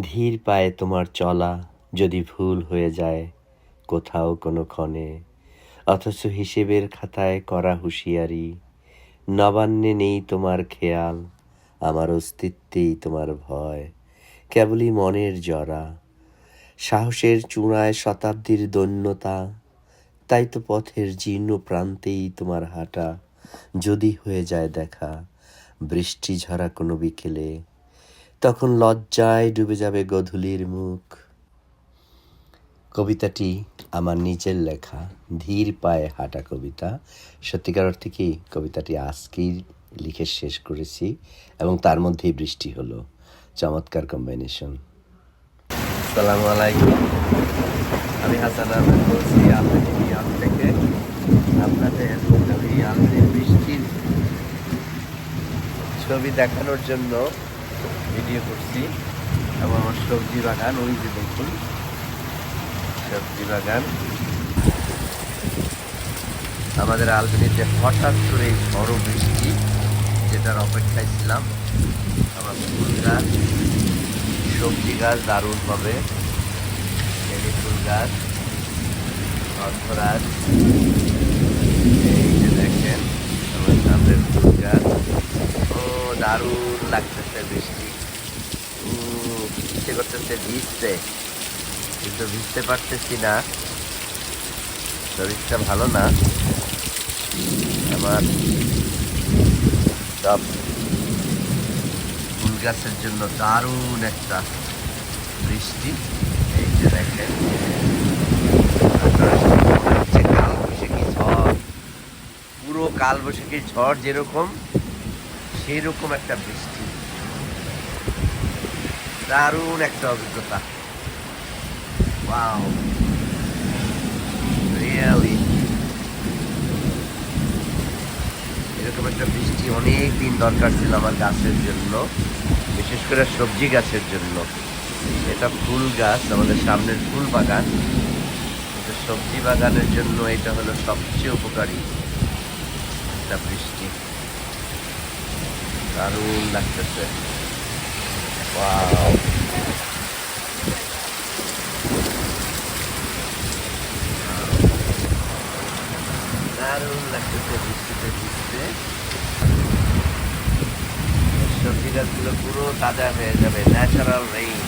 ধীর পায়ে তোমার চলা যদি ভুল হয়ে যায় কোথাও কোনো ক্ষণে। অথচ হিসেবের খাতায় করা হুঁশিয়ারি, নবান্নে নেই তোমার খেয়াল, আমার অস্তিত্বেই তোমার ভয়, কেবলই মনের জরা। সাহসের চূড়ায় শতাব্দীর দৈন্যতা, তাই তো পথের জীর্ণ প্রান্তেই তোমার হাঁটা। যদি হয়ে যায় দেখা, বৃষ্টি ঝরা কোনো বিকেলে তখন লজ্জায় ডুবে যাবে গধূলির মুখ। কবিতাটি আমার নিজের লেখা, ধীর পায়ে হাঁটা কবিতা। সত্যিকার অর্থে কি কবিতাটি আজকেই লিখে শেষ করেছি এবং তার মধ্যেই বৃষ্টি হলো। চমৎকার কম্বিনেশন আসসালামু আলাইকুম। আমি হাসান আহমেদ বলছি নিউইয়র্ক থেকে আপনাদের বৃষ্টির ছবি দেখানোর জন্য ভিডিও করছি। এবং আমার সবজি বাগান, ওই যে দেখুন, সবজি বাগান। আমাদের আলবেনিতে হঠাৎ করে ঝড়ো বৃষ্টি, যেটার অপেক্ষায় ছিলাম, আমার ফুল গাছ, সবজি গাছ দারুণ হবে। ফুল গাছ অর্থরাজ এই যে দেখেন, আমার সামনের ফুল গাছ। দারুণ লাগতেছে বৃষ্টি। ইচ্ছে করতেছে ভিজতে কিন্তু ভিজতে পারতেছি না। শরীরটা ভালো না। আমার সব ফুল গাছের জন্য দারুণ একটা বৃষ্টি। এই যে দেখেন। পুরো কালবৈশাখী ঝড় যেরকম সেই রকম একটা বৃষ্টি। দারুণ একটা অভিজ্ঞতা। এরকম একটা বৃষ্টি অনেক দিন দরকার ছিল আমার গাছের জন্য, বিশেষ করে সবজি গাছের জন্য। এটা ফুল গাছ, আমাদের সামনের ফুল বাগান। সবজি বাগানের জন্য এটা হলো সবচেয়ে উপকারী একটা বৃষ্টি। দারুণ লাগতেছে. দারুণ লাগতেছে বৃষ্টিতে ভিজতে সবজি গাছগুলো পুরো তাজা হয়ে যাবে ন্যাচারাল রেইন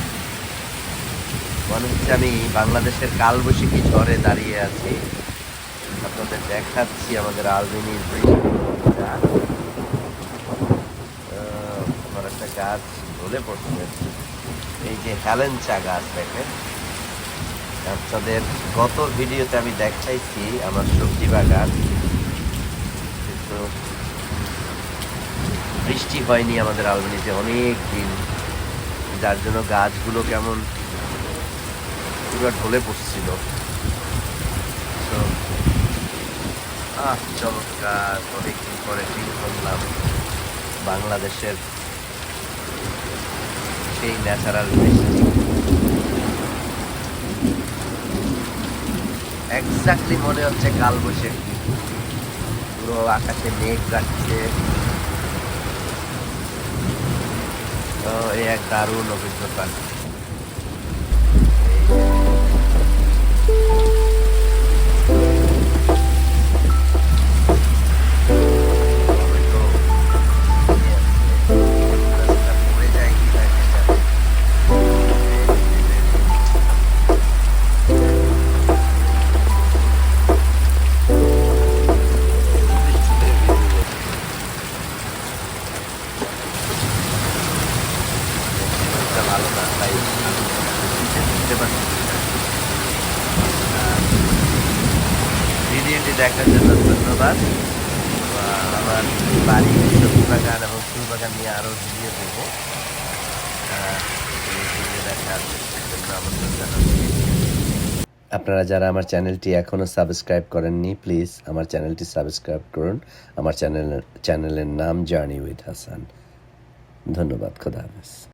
মনে হচ্ছে আমি বাংলাদেশের কালবৈশাখী ঝড়ে দাঁড়িয়ে আছি। আপনাদের দেখাচ্ছি আমাদের আলবিনির বৃষ্টি গাছ আহ, আমার একটা গাছ ঢলে পড়ছে এই যে হ্যালেঞ্চা গাছ দেখেন। আপনাদের গত ভিডিওতে আমি দেখাইছি আমার সবজি বাগান। কিন্তু বৃষ্টি হয়নি আমাদের আলবেনিতে অনেক দিন। যার জন্য গাছগুলো কেমন পুরো ঢলে পড়ছিল। চমৎকার। অনেকদিন পরে ফিল করলাম বাংলাদেশের সেই ন্যাচারাল এক্স্যাক্টলি মনে হচ্ছে কাল বসে পুরো আকাশে মেঘ কাটছে। তো এই এক দারুণ অভিজ্ঞতা। পারছি ভিডিওটি দেখার জন্য ধন্যবাদ। আমার বাড়ি সবজি এবং ফুল নিয়ে আরও ভিডিও দেবো। আপনারা যারা আমার চ্যানেলটি এখনও সাবস্ক্রাইব করেননি, প্লিজ আমার চ্যানেলটি সাবস্ক্রাইব করুন। আমার চ্যানেল চ্যানেলের নাম জার্নি উইথ হাসান। ধন্যবাদ, খোদা হাফেজ।